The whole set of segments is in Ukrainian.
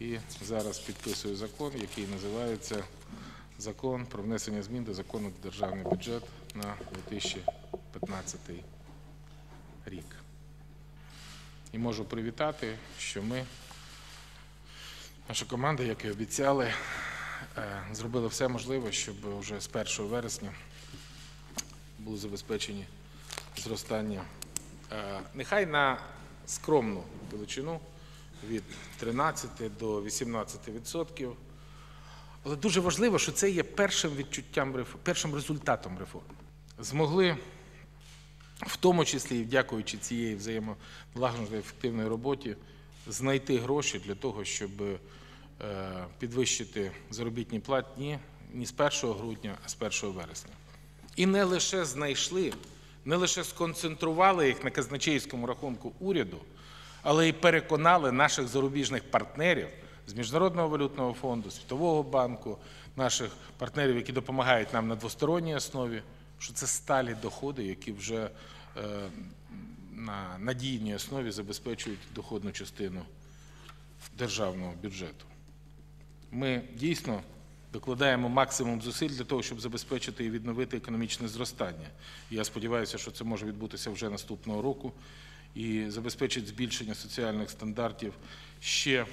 і зараз підписую закон, який називається Закон про внесення змін до закону про державний бюджет на 2015 рік. І можу привітати, що ми, наша команда, як і обіцяли, е, зробили все можливе, щоб вже з 1 вересня були забезпечені зростання е, нехай на скромну величину від 13 до 18 відсотків. Але дуже важливо, що це є першим відчуттям першим результатом реформи. Змогли, в тому числі і дякуючи цієї взаємоналагодженої ефективної роботі, знайти гроші для того, щоб е, підвищити заробітні платні не з 1 грудня, а з 1 вересня. І не лише знайшли, не лише сконцентрували їх на казначейському рахунку уряду, але й переконали наших зарубіжних партнерів з Міжнародного валютного фонду, Світового банку, наших партнерів, які допомагають нам на двосторонній основі, що це сталі доходи, які вже е, на надійній основі забезпечують доходну частину державного бюджету. Ми дійсно докладаємо максимум зусиль для того, щоб забезпечити і відновити економічне зростання. Я сподіваюся, що це може відбутися вже наступного року і забезпечить збільшення соціальних стандартів ще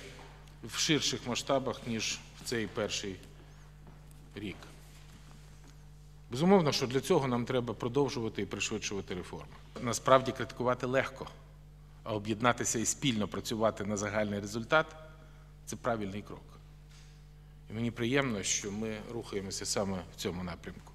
в ширших масштабах, ніж в цей перший рік. Безумовно, що для цього нам треба продовжувати і пришвидшувати реформи. Насправді критикувати легко, а об'єднатися і спільно працювати на загальний результат це правильний крок. І мені приємно, що ми рухаємося саме в цьому напрямку.